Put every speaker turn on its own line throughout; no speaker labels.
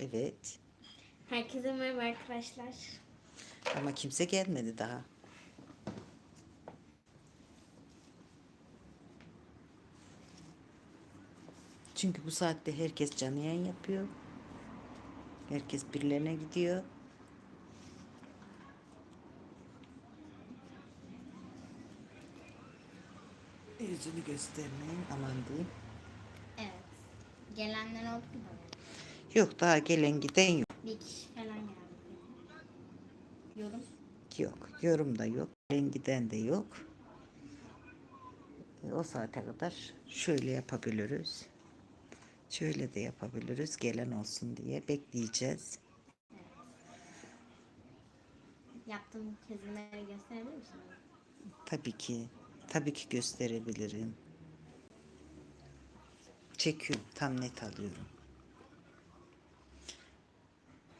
Evet.
Herkese merhaba arkadaşlar.
Ama kimse gelmedi daha. Çünkü bu saatte herkes canlı yayın yapıyor. Herkes birilerine gidiyor. Yüzünü göstermeyin aman diyeyim.
Evet. Gelenler oldu mu?
Yok daha gelen giden yok.
Bir kişi falan geldi. Yorum.
Yok. Yorum da yok. Gelen giden de yok. E, O saate kadar şöyle yapabiliriz. Şöyle de yapabiliriz. Gelen olsun diye bekleyeceğiz.
Yaptığım çizimleri gösterebilir misin?
Tabii ki. Tabii ki gösterebilirim. Çekiyorum. Tam net alıyorum.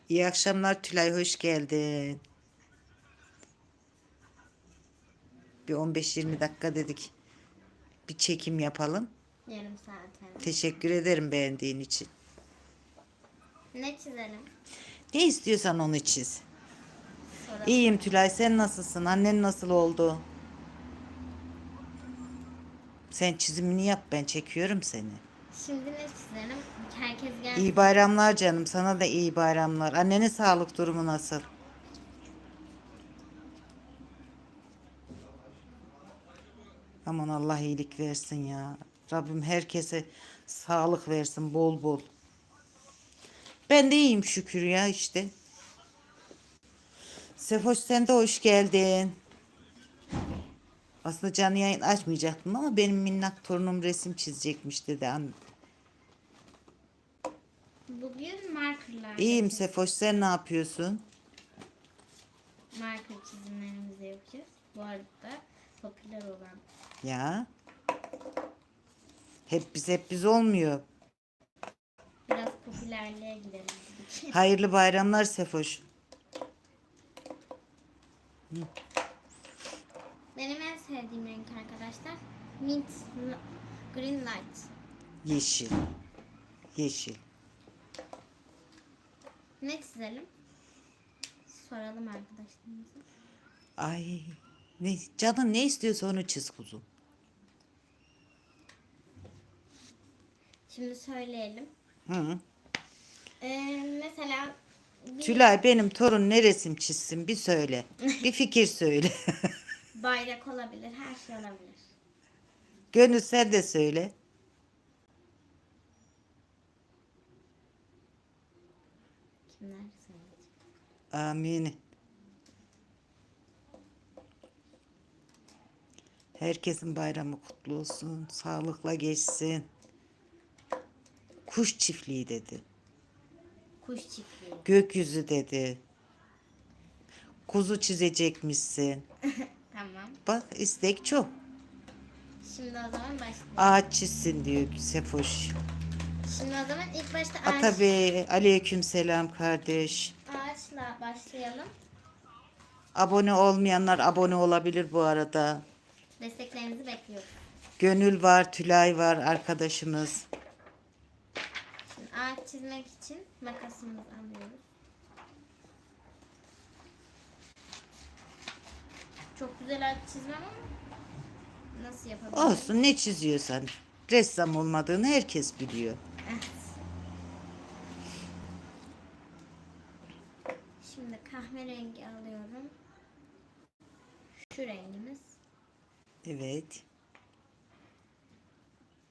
İyi akşamlar Tülay. Hoş geldin. Bir 15-20 dakika dedik. Bir çekim yapalım.
Yarım saat.
Teşekkür ederim beğendiğin için.
Ne çizelim?
Ne istiyorsan onu çiz.
Sonra
İyiyim Tülay. Sen nasılsın? Annen nasıl oldu? Sen çizimini yap. Ben çekiyorum seni.
Şimdi ne çizelim? Herkes gelsin.
İyi bayramlar canım. Sana da iyi bayramlar. Annenin sağlık durumu nasıl? Aman Allah iyilik versin ya. Rabbim herkese sağlık versin bol bol. Ben de iyiyim şükür ya işte. Sefoş sen de hoş geldin. Aslında canlı yayın açmayacaktım ama benim minnak torunum resim çizecekmiş dedi.
Bugün markerlar.
İyiyim Sefoş sen ne yapıyorsun?
Marker çizimlerimizi yapacağız. Bu arada popüler olan.
Ya. Hep biz hep biz olmuyor.
Biraz popülerliğe gidelim.
Hayırlı bayramlar Sefoş.
Benim en sevdiğim renk arkadaşlar. Mint Green Light.
Yeşil. Yeşil.
Ne çizelim? Soralım arkadaşlarımıza.
Ay. Ne, canın ne istiyorsa onu çiz kuzum.
Şimdi söyleyelim.
Hı.
Ee, mesela bir
Tülay benim torun ne resim çizsin bir söyle. Bir fikir söyle.
bayrak olabilir, her şey olabilir.
Gönül sen de söyle.
Kimler söyleyecek?
Amin. Herkesin bayramı kutlu olsun. Sağlıkla geçsin. Kuş çiftliği dedi.
Kuş çiftliği.
Gökyüzü dedi. Kuzu çizecekmişsin.
Tamam.
Bak istek çok.
Şimdi o zaman başlayalım.
Ağaç çizsin diyor Sefoş.
Şimdi o zaman ilk başta ağaç,
Ata Bey, aleyküm selam kardeş.
ağaçla başlayalım.
Abone olmayanlar abone olabilir bu arada.
Desteklerinizi bekliyoruz.
Gönül var, Tülay var arkadaşımız.
Şimdi ağaç çizmek için makasımızı alıyoruz. Çok güzel ağaç çizmem ama nasıl yapabilirim?
Olsun ne çiziyorsan. Ressam olmadığını herkes biliyor.
Evet. Şimdi kahverengi alıyorum. Şu rengimiz.
Evet.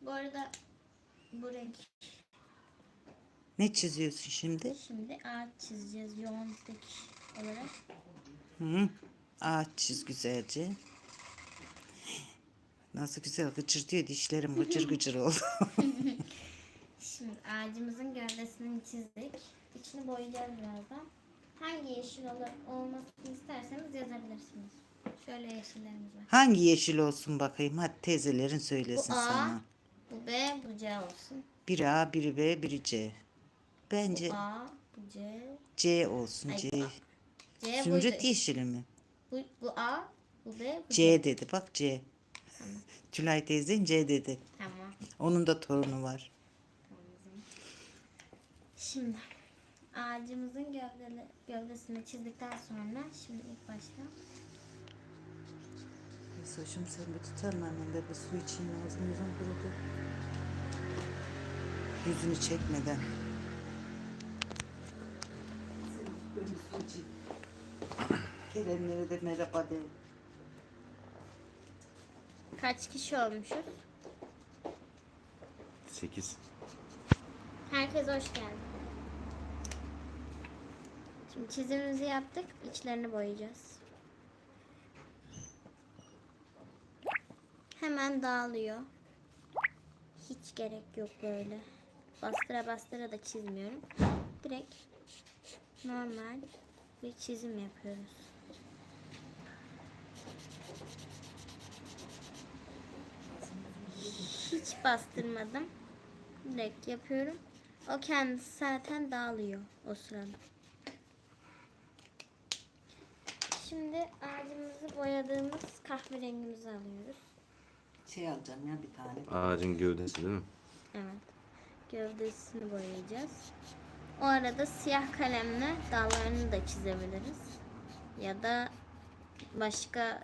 Bu arada bu renk
Ne çiziyorsun şimdi?
şimdi ağaç çizeceğiz yoğun dik olarak.
Hı. Ağaç çiz güzelce. Nasıl güzel gıcır dişlerim gıcır gıcır oldu.
Şimdi ağacımızın gövdesini çizdik. İçini boyayacağız birazdan. Hangi yeşil olur, olmasını isterseniz yazabilirsiniz. Şöyle yeşillerimiz var.
Hangi yeşil olsun bakayım? Hadi teyzelerin
Bu
söylesin
A,
sana.
bu B, bu C olsun.
Biri A, biri B, biri C. Bence
Bu A, bu C,
C olsun.
Ay,
C.
C, bu,
Zümrüt
C.
yeşili mi?
bu, bu A, bu B, bu C.
C dedi. Bak C.
Tamam.
Tülay teyzen C dedi.
Tamam.
Onun da torunu var.
Şimdi ağacımızın gövdeli, gövdesini çizdikten sonra şimdi ilk başta
Mesajım sen bir tutar mı annem? Ben bir su içeyim ağzım yüzüm kurudu. Yüzünü çekmeden. Sen su içeyim. De merhaba de.
kaç kişi olmuşuz?
8.
Herkes hoş geldi. Şimdi çizimimizi yaptık. İçlerini boyayacağız. Hemen dağılıyor. Hiç gerek yok böyle. Bastıra bastıra da çizmiyorum. Direkt normal bir çizim yapıyoruz. Hiç bastırmadım. Direkt yapıyorum. O kendisi zaten dağılıyor o sırada. Şimdi ağacımızı boyadığımız kahverengimizi alıyoruz.
Şey alacağım ya bir tane.
Ağacın gövdesi değil mi?
Evet. Gövdesini boyayacağız. O arada siyah kalemle dallarını da çizebiliriz. Ya da başka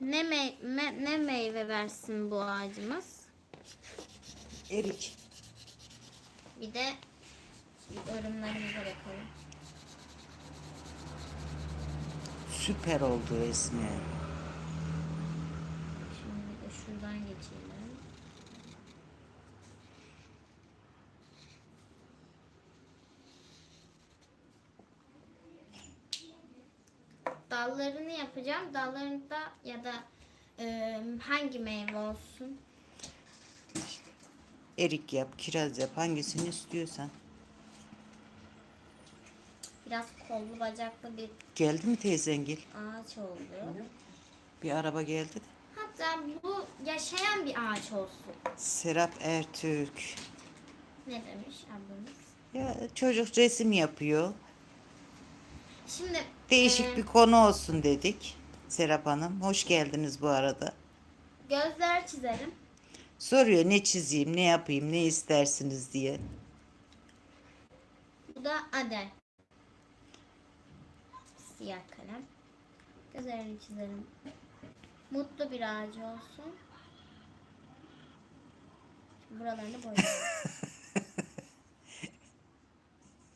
ne, mey- me- ne meyve versin bu ağacımız?
Erik.
Bir de yorumlarımıza bakalım.
Süper oldu resmi.
Şimdi de şuradan geçelim. Dallarını yapacağım. Dallarında ya da e, hangi meyve olsun?
Erik yap, kiraz yap. Hangisini istiyorsan.
Biraz kollu bacaklı bir
Geldi mi teyzengil?
ağaç oldu.
Bir araba geldi de.
Hatta bu yaşayan bir ağaç olsun.
Serap Ertürk.
Ne demiş ablamız?
Ya çocuk resim yapıyor.
Şimdi
Değişik
e,
bir konu olsun dedik. Serap Hanım. Hoş geldiniz bu arada.
gözler çizelim.
Soruyor ne çizeyim, ne yapayım, ne istersiniz diye.
Bu da Adel. Siyah kalem. Gözlerini çizelim. Mutlu bir ağacı olsun. Buralarını boyayalım.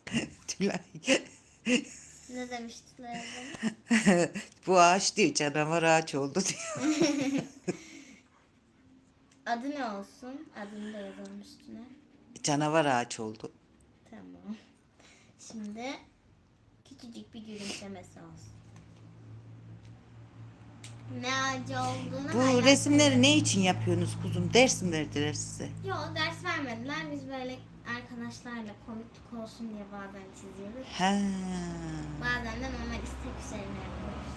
Tülay.
ne demiştiler bana?
bu ağaç değil canavar ağaç oldu diyor.
Adı ne olsun? Adını da yazalım üstüne.
Canavar ağaç oldu.
Tamam. Şimdi küçücük bir gülümsemesi olsun. Ne ağacı olduğunu
Bu
hayal-
resimleri ne için yapıyorsunuz kuzum? Ders mi verdiler size?
Yok ders vermediler. Biz böyle arkadaşlarla komiklik olsun diye bazen çiziyoruz.
Ha,
Bazen de normal istek üzerine yapıyoruz.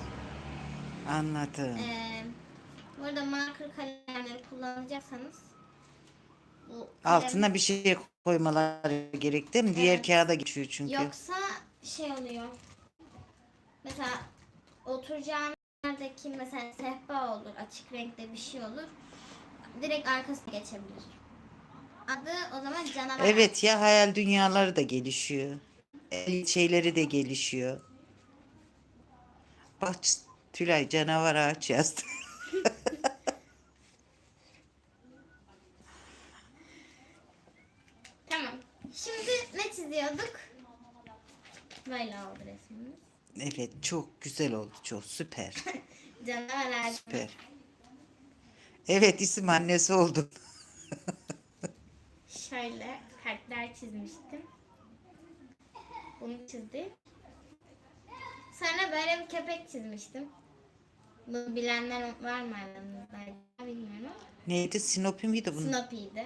anladım.
Ee, burada marker kalemleri kullanacaksanız bu kalem-
Altına bir şey koymaları gerek değil mi? Diğer
Evet.
kağıda geçiyor çünkü.
Yoksa şey oluyor. Mesela oturacağın yerdeki mesela sehpa olur, açık renkte bir şey olur. Direkt arkasına geçebilir. Adı o zaman canavar.
Evet ya hayal dünyaları da gelişiyor. El şeyleri de gelişiyor. Bak Tülay canavar ağaç yazdı.
Tamam. Şimdi ne çiziyorduk? Böyle oldu resmimiz.
evet çok güzel oldu çok süper.
Canavar ağacı.
Süper. Evet isim annesi oldun.
Şöyle kalpler çizmiştim. Bunu çizdim. Sonra böyle bir köpek çizmiştim. Bunu bilenler var mı aranızda? Bilmiyorum ama.
Neydi Sinopi miydi bunun?
Snoopy'di.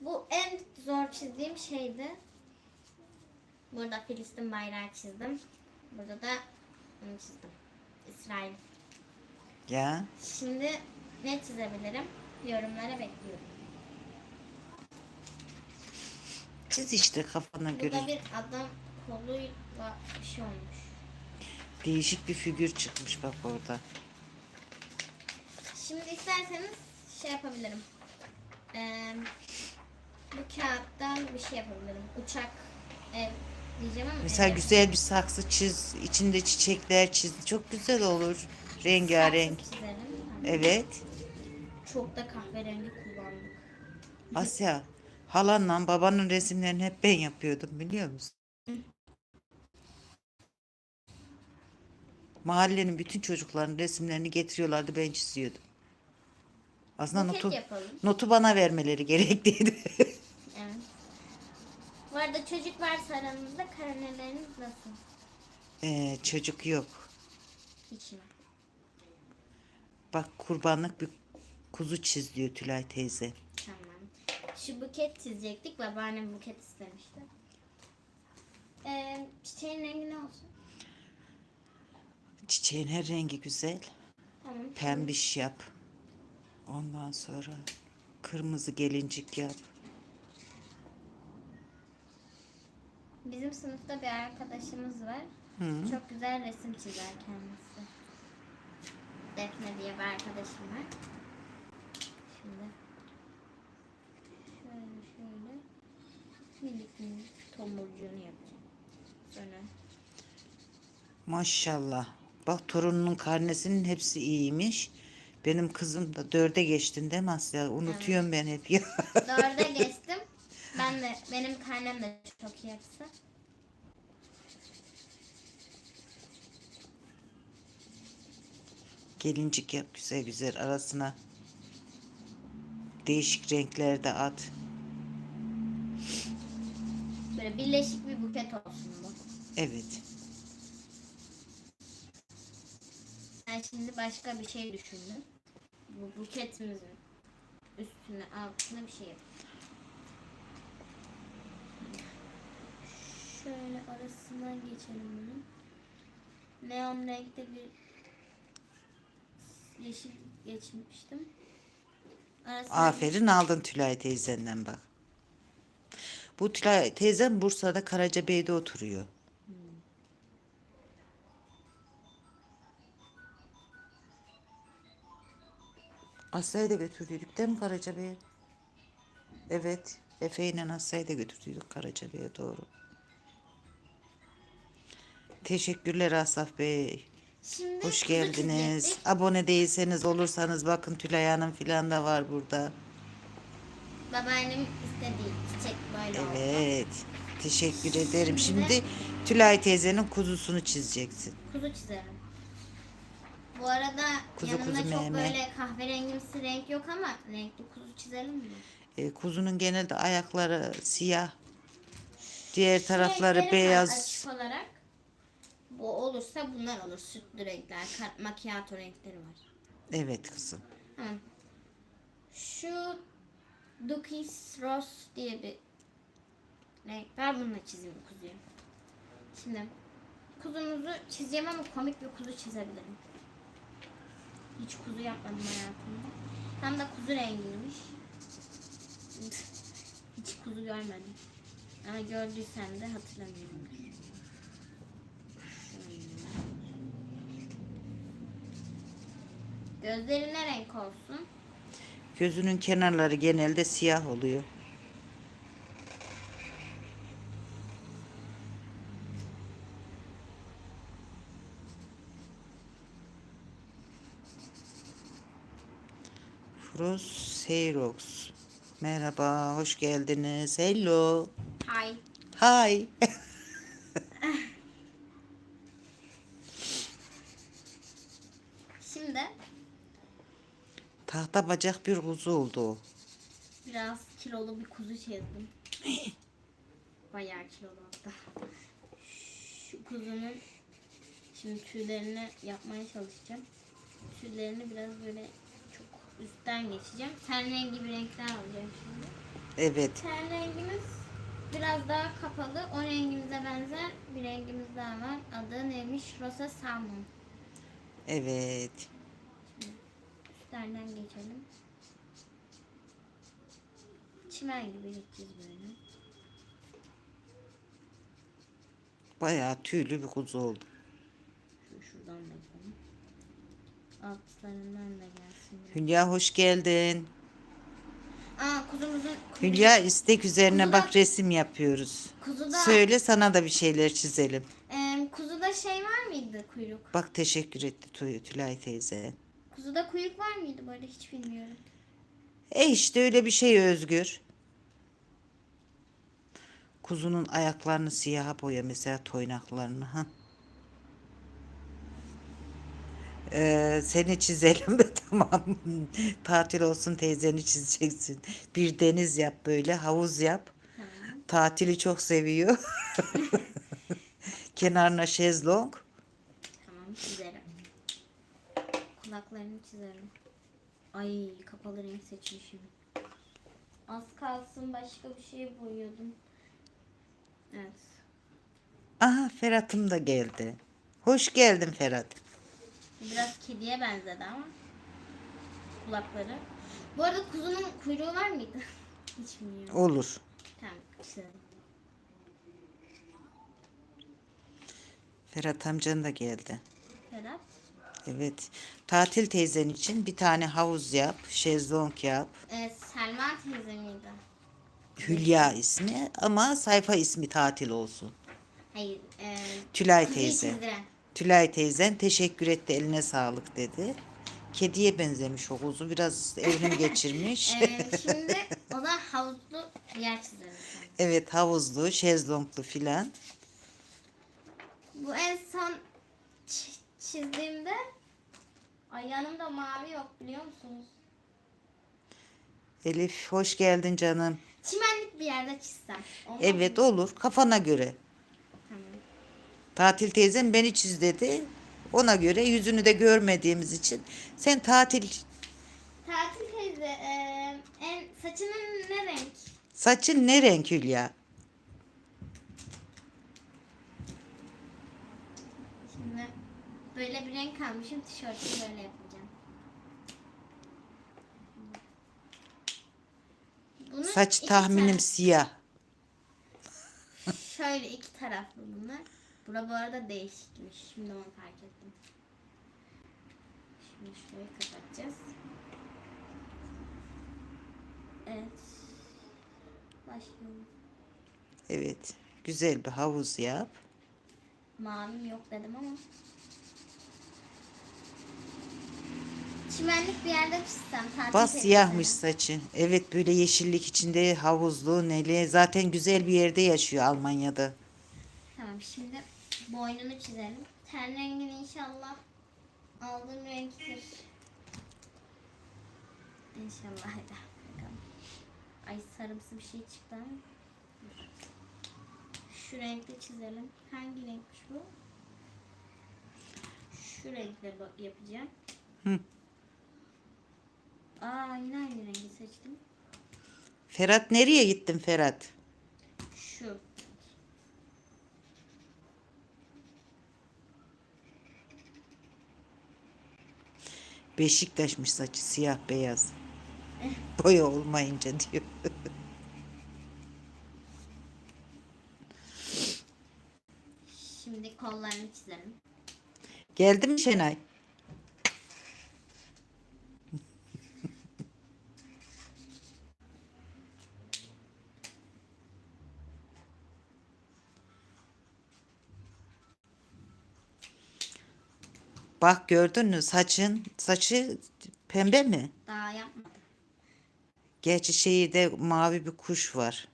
Bu en zor çizdiğim şeydi. Burada Filistin bayrağı çizdim. Burada da bunu çizdim. İsrail.
Ya
Şimdi ne çizebilirim? Yorumlara bekliyorum.
çiz işte kafana
Burada
göre.
bir adam koluyla bir şey olmuş.
Değişik bir figür çıkmış bak orada.
Şimdi isterseniz şey yapabilirim. Ee, Bu kağıttan bir şey yapabilirim. Uçak, ev diyeceğim ama
Mesela
ev-
güzel bir saksı çiz. içinde çiçekler çiz. Çok güzel olur. Rengarenk.
saksı çizerim. Tamam.
Evet.
Çok da kahverengi kullandık.
Asya, halanla babanın resimlerini hep ben yapıyordum biliyor musun? Mahallenin bütün çocukların resimlerini getiriyorlardı ben çiziyordum. Aslında notu,
yapalım.
notu bana vermeleri gerekliydi.
Evet. Bu arada çocuk varsa aranızda karneleriniz nasıl?
Ee, çocuk yok.
Hiç mi?
Bak kurbanlık bir kuzu çiz diyor Tülay teyze.
Tamam. Şu buket çizecektik. Babaannem buket istemişti. Ee, çiçeğin rengi ne olsun?
Çiçeğin her rengi güzel.
Tamam.
Pembiş yap. Ondan sonra kırmızı gelincik yap.
Bizim sınıfta bir arkadaşımız var.
Hı.
Çok güzel resim çizer kendisi. Defne diye bir arkadaşım var. Şimdi şöyle şöyle minik minik tomurcuğunu yapacağım. Sonra
Maşallah. Bak torununun karnesinin hepsi iyiymiş. Benim kızım da dörde geçtin değil mi Asya? Unutuyorum ben hep ya.
dörde geçtim. Ben de benim karnem de çok iyi hepsi.
Gelincik yap güzel güzel arasına. Değişik renklerde at.
Böyle birleşik bir buket olsun bu.
Evet.
Ben şimdi başka bir şey düşündüm. Bu buketimizin üstüne altına bir şey yapayım. Şöyle arasından geçelim bunu. Neon renkte bir yeşil geçmiştim. Arasına
Aferin aldın Tülay teyzenden bak. Bu Tülay teyzem Bursa'da Karacabey'de oturuyor. Asya'yı da götürdük değil mi Karacabey'e? Evet. Efe ile Asya'yı da götürdük Karacabey'e doğru. Teşekkürler Asaf Bey.
Şimdi
Hoş geldiniz.
çizecektik.
Abone değilseniz olursanız bakın Tülay Hanım filan da var burada.
Babaannem istediği çiçek böyle oldu.
Evet. Teşekkür ederim. Şimdi Tülay teyzenin kuzusunu çizeceksin.
Kuzu çizerim. Bu arada
Kuzu,
yanında
kuzu,
çok
meme.
böyle kahverengimsi renk yok ama renkli kuzu çizelim mi?
E, kuzunun genelde ayakları siyah. Diğer tarafları
Renkleri
beyaz.
Açık olarak. Bu olursa bunlar olur. Sütlü renkler, ka- macchiato renkleri var.
Evet kızım.
Tamam. Şu Dukis Rose diye bir renk var. Bununla çizeyim kuzuyu. Şimdi kuzumuzu çizeceğim ama komik bir kuzu çizebilirim. Hiç kuzu yapmadım hayatımda. Tam da kuzu rengiymiş. Hiç kuzu görmedim. Ama gördüysem de hatırlamıyorum. Gözleri ne renk olsun?
Gözünün kenarları genelde siyah oluyor. Frost Seyrox. Merhaba, hoş geldiniz. Hello.
Hay.
Hi.
Şimdi
Tahta bacak bir kuzu oldu
biraz kilolu bir kuzu çizdim. Bayağı kilolu hatta. Şu kuzunun şimdi tüylerini yapmaya çalışacağım. Tüylerini biraz böyle üstten geçeceğim. Ten rengi bir renkler alacağım şimdi.
Evet.
Ten rengimiz biraz daha kapalı. O rengimize benzer bir rengimiz daha var. Adı neymiş? Rosa Salmon.
Evet.
Üstlerden geçelim. Çimen gibi gideceğiz böyle.
Bayağı tüylü bir kuzu oldu.
Şu şuradan da. Altlarından da gelsin. biraz.
Hülya hoş geldin.
Aa kuzumuzun
Hülya istek üzerine
Kuzuda-
bak resim yapıyoruz.
kuzuda
Söyle sana da bir şeyler çizelim.
Em, kuzuda şey var mıydı kuyruk?
Bak teşekkür etti Tü- Tülay teyze.
Kuzuda kuyruk var mıydı böyle hiç bilmiyorum.
E işte öyle bir şey Özgür. Kuzunun ayaklarını siyaha boya mesela toynaklarını. Ha. Ee, seni çizelim de tamam. Tatil olsun teyzeni çizeceksin. Bir deniz yap böyle havuz yap. Tatili çok seviyor. Kenarına şezlong.
Tamam çizerim. Kulaklarını çizerim. Ay kapalı renk seçmişim. Az kalsın başka bir şey boyuyordum. Evet.
Aha Ferhat'ım da geldi. Hoş geldin Ferhat.
Biraz kediye benzedi ama. Kulakları. Bu arada kuzunun kuyruğu var mıydı? Hiç bilmiyorum.
Olur.
Tamam.
Ferhat amcan da geldi.
Ferhat.
Evet. Tatil teyzen için bir tane havuz yap, şezlong yap.
Ee, Selma teyze miydi?
Hülya ismi ama sayfa ismi tatil olsun.
Hayır. E,
Tülay teyze.
çizdiren.
Tülay teyzen teşekkür etti eline sağlık dedi. Kediye benzemiş o kuzu biraz evrim geçirmiş.
Ee, şimdi o da havuzlu bir yer çizerim.
evet havuzlu, şezlonglu filan.
Bu en son çi- çizdiğimde ay yanımda mavi yok biliyor musunuz?
Elif hoş geldin canım.
Çimenlik bir yerde çizsem. Olmaz
Evet
mı?
olur kafana göre. Tatil teyzem beni çiz dedi. Ona göre yüzünü de görmediğimiz için sen tatil
Tatil teyze e, en saçının ne renk?
saçın ne renk Hülya?
Şimdi böyle bir renk almışım tişörtü böyle yapacağım. Bunun
Saç
iki
tahminim
taraf-
siyah.
Şöyle iki taraflı bunlar. Bura bu arada değişikmiş. Şimdi onu fark ettim. Şimdi şurayı kapatacağız. Evet. Başlayalım.
Evet. Güzel bir havuz yap.
Mavim yok dedim ama. Çimenlik bir yerde tatil
Bas siyahmış saçı. Evet böyle yeşillik içinde havuzlu, neli. Zaten güzel bir yerde yaşıyor Almanya'da.
Tamam şimdi boynunu çizelim. Ten rengini inşallah aldığım renktir. İnşallah hadi bakalım. Ay sarımsı bir şey çıktı ama. Dur. Şu renkle çizelim. Hangi renkmiş bu? Şu renkle ba- yapacağım.
Hı.
Aa yine aynı rengi seçtim.
Ferhat nereye gittin Ferhat?
Şu.
Beşiktaşmış saçı siyah beyaz. Boya olmayınca diyor.
Şimdi kollarını çizelim.
Geldi mi Şenay? Bak gördün mü saçın saçı pembe mi?
Daha yapmadım.
Gerçi şeyi de mavi bir kuş var.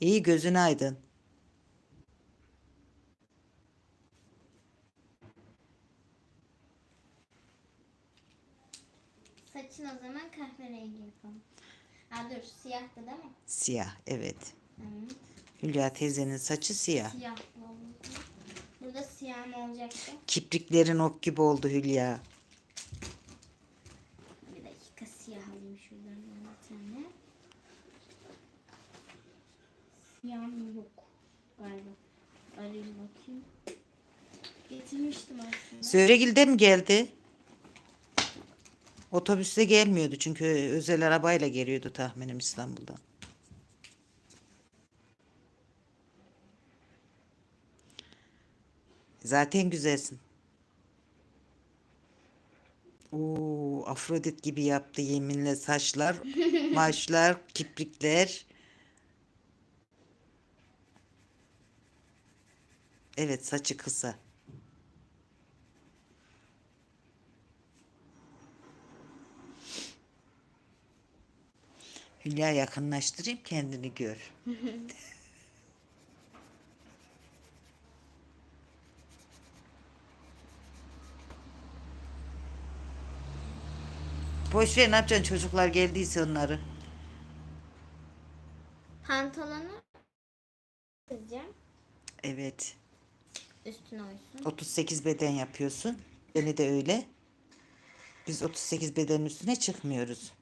İyi gözün aydın.
Saçın o zaman kahverengi yapalım. Ha dur siyahtı değil mi?
Siyah evet.
Evet.
Hülya teyzenin saçı siyah.
Siyah Burada siyah mı olacaktı?
Kipriklerin ok gibi oldu Hülya.
Bir dakika siyah alayım şuradan bir tane. Siyah mı yok galiba. Arayayım bakayım. Getirmiştim aslında.
Söregil'de mi geldi? Otobüste gelmiyordu çünkü özel arabayla geliyordu tahminim İstanbul'dan. Zaten güzelsin. Oo, Afrodit gibi yaptı yeminle saçlar. Maşlar, kiprikler. Evet saçı kısa. Hülya yakınlaştırayım kendini gör. Boş ver ne yapacaksın çocuklar geldiyse onları.
Pantolonu çizeceğim.
Evet.
Üstüne uysun.
38 beden yapıyorsun. Beni de öyle. Biz 38 bedenin üstüne çıkmıyoruz.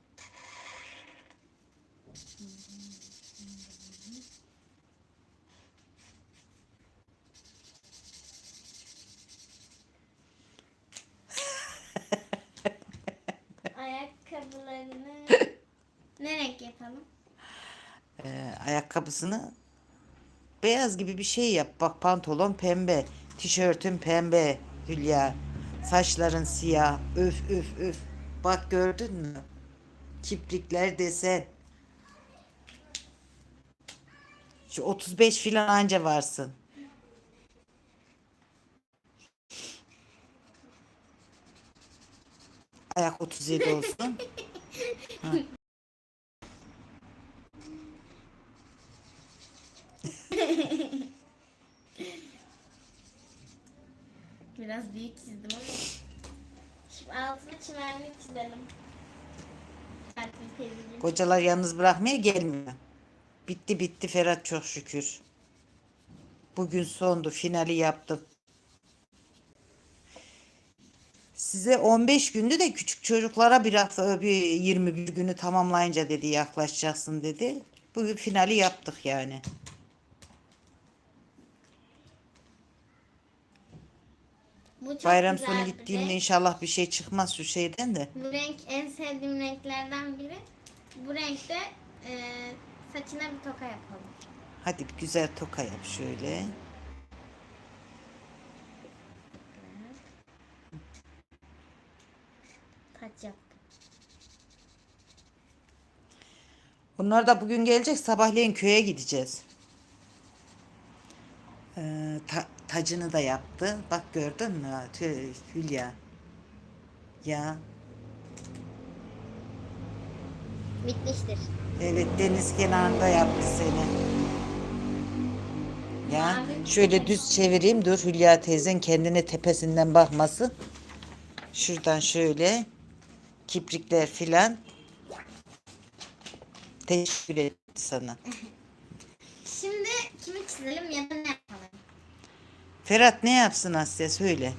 Ayakkabılarını ne renk yapalım?
Ee, ayakkabısını beyaz gibi bir şey yap. Bak pantolon pembe. Tişörtün pembe. Hülya. Saçların siyah. Öf öf öf. Bak gördün mü? Kiprikler desen. Şu 35 filan anca varsın. Ayak 37 olsun.
Biraz büyük çizdim ama. Şimdi çimenlik çizelim.
Kocalar yalnız bırakmaya gelmiyor. Bitti bitti Ferhat çok şükür. Bugün sondu finali yaptım. Size 15 gündü de küçük çocuklara biraz e, bir 21 günü tamamlayınca dedi yaklaşacaksın dedi. Bugün finali yaptık yani.
Bu çok
Bayram
güzel
sonu
bir
gittiğimde
renk.
inşallah bir şey çıkmaz şu şeyden de.
Bu renk en sevdiğim renklerden biri. Bu renkte e, saçına bir toka yapalım.
Hadi bir güzel toka yap şöyle.
Taç yaptım.
Bunlar da bugün gelecek. Sabahleyin köye gideceğiz. Ee, ta- tacını da yaptı. Bak gördün mü Tüh, Hülya? Ya
Bitmiştir.
evet deniz kenarında yaptı seni. Ya şöyle düz çevireyim. Dur Hülya teyzen kendine tepesinden bakmasın. Şuradan şöyle kiprikler filan. Teşekkür etti sana.
Şimdi kimi çizelim ya da ne?
Ferhat ne yapsın Asya söyle.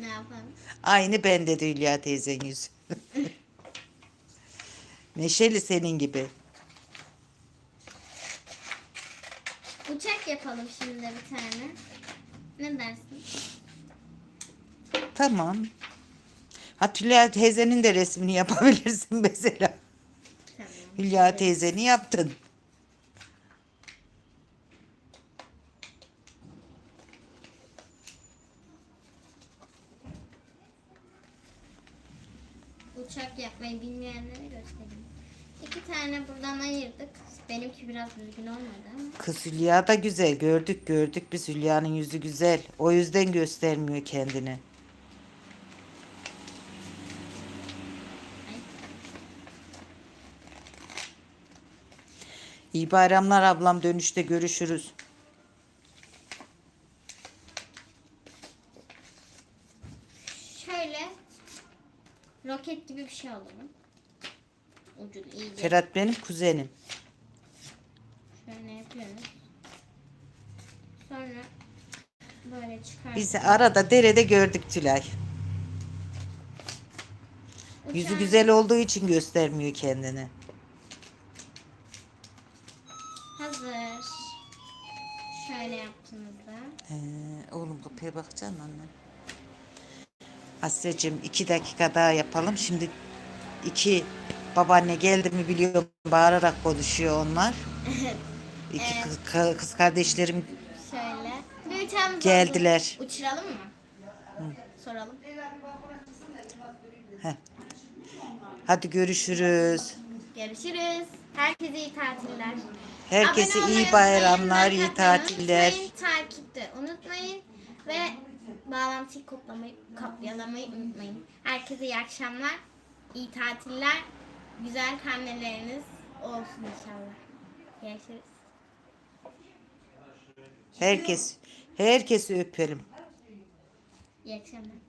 ne yapalım?
Aynı bende de Hülya teyzen yüzü. Neşeli senin gibi.
Uçak yapalım şimdi bir tane. Ne dersin?
Tamam. Ha Hülya teyzenin de resmini yapabilirsin mesela. Hülya teyzeni yaptın.
Uçak yapmayı bilmeyenlere göstereyim. İki tane buradan ayırdık. Benimki biraz düzgün olmadı ama.
Kız Hülya da güzel. Gördük gördük biz Hülya'nın yüzü güzel. O yüzden göstermiyor kendini. İyi bayramlar ablam dönüşte görüşürüz.
Şöyle roket gibi bir şey alalım. Ucunu iyice
Ferhat benim kuzenim.
şöyle yapıyoruz. Sonra böyle çıkar.
Bizi arada derede gördük Tülay. Yüzü güzel olduğu için göstermiyor kendini.
Şöyle yaptığımızda.
Ee, oğlum kapıya bakacaksın anne. Asya'cığım iki dakika daha yapalım. Şimdi iki babaanne geldi mi biliyorum bağırarak konuşuyor onlar. İki kız, ka- kız kardeşlerim
Şöyle. Büyütemiz
Geldiler.
Uçuralım mı? soralım.
Heh. Hadi görüşürüz.
Görüşürüz. Herkese iyi tatiller.
Herkese
Abone
iyi
olmayı
bayramlar,
unutmayın,
iyi tatiller.
Unutmayın, takipte unutmayın ve bağlantıyı kodlamayı, kopyalamayı unutmayın. Herkese iyi akşamlar, iyi tatiller, güzel karneleriniz olsun inşallah. Görüşürüz.
Herkes herkesi öperim.
İyi akşamlar.